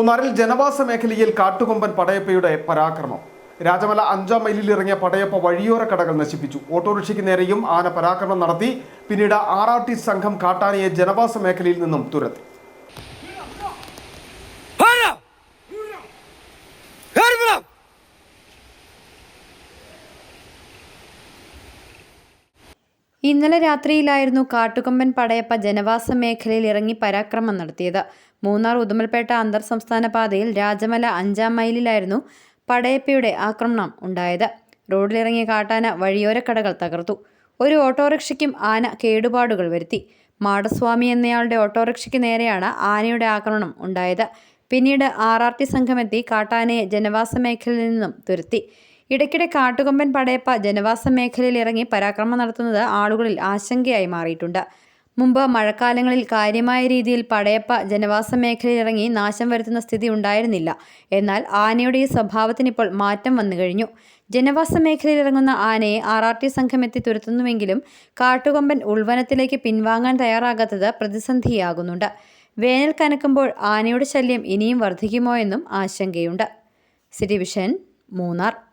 മൂന്നാറിൽ ജനവാസ മേഖലയിൽ കാട്ടുകൊമ്പൻ പടയപ്പയുടെ പരാക്രമം. രാജമല അഞ്ചാം മൈലിൽ ഇറങ്ങിയ പടയപ്പ വഴിയോര കടകൾ നശിപ്പിച്ചു. ഓട്ടോറിക്ഷയ്ക്ക് നേരെയും ആന പരാക്രമം നടത്തി പിന്നീട് ആർ സംഘം കാട്ടാനയെ ജനവാസ മേഖലയിൽ നിന്നും തുരത്തി. ഇന്നലെ രാത്രിയിലായിരുന്നു കാട്ടുകൊമ്പൻ പടയപ്പ ജനവാസ മേഖലയിൽ ഇറങ്ങി പരാക്രമം നടത്തിയത്. മൂന്നാർ ഉദുമൽപേട്ട അന്തർ സംസ്ഥാന പാതയിൽ രാജമല അഞ്ചാം മൈലിലായിരുന്നു പടയപ്പയുടെ ആക്രമണം ഉണ്ടായത്. റോഡിലിറങ്ങിയ കാട്ടാന വഴിയോര കടകൾ തകർത്തു. ഒരു ഓട്ടോറിക്ഷയ്ക്കും ആന കേടുപാടുകൾ വരുത്തി. മാടസ്വാമി എന്നയാളുടെ ഓട്ടോറിക്ഷയ്ക്ക് നേരെയാണ് ആനയുടെ ആക്രമണം ഉണ്ടായത്. പിന്നീട് ആർ ആർ ടി സംഘമെത്തി കാട്ടാനയെ ജനവാസ മേഖലയിൽ നിന്നും തുരത്തി. ഇടയ്ക്കിടെ കാട്ടുകൊമ്പൻ പടയപ്പ ജനവാസ മേഖലയിൽ ഇറങ്ങി പരാക്രമം നടത്തുന്നത് ആളുകളിൽ ആശങ്കയായി മാറിയിട്ടുണ്ട്. മുമ്പ് മഴക്കാലങ്ങളിൽ കാര്യമായ രീതിയിൽ പടയപ്പ ജനവാസ മേഖലയിൽ ഇറങ്ങി നാശം വരുത്തുന്ന സ്ഥിതി ഉണ്ടായിരുന്നില്ല. എന്നാൽ ആനയുടെ ഈ സ്വഭാവത്തിന് ഇപ്പോൾ മാറ്റം വന്നു കഴിഞ്ഞു. ജനവാസ മേഖലയിൽ ഇറങ്ങുന്ന ആനയെ ആർ ആർ ടി സംഘം എത്തി തുരത്തുന്നുവെങ്കിലും കാട്ടുകൊമ്പൻ ഉൾവനത്തിലേക്ക് പിൻവാങ്ങാൻ തയ്യാറാകാത്തത് പ്രതിസന്ധിയാകുന്നുണ്ട്. വേനൽ കനക്കുമ്പോൾ ആനയുടെ ശല്യം ഇനിയും വർദ്ധിക്കുമോ എന്നും ആശങ്കയുണ്ട്. City vision Munnar.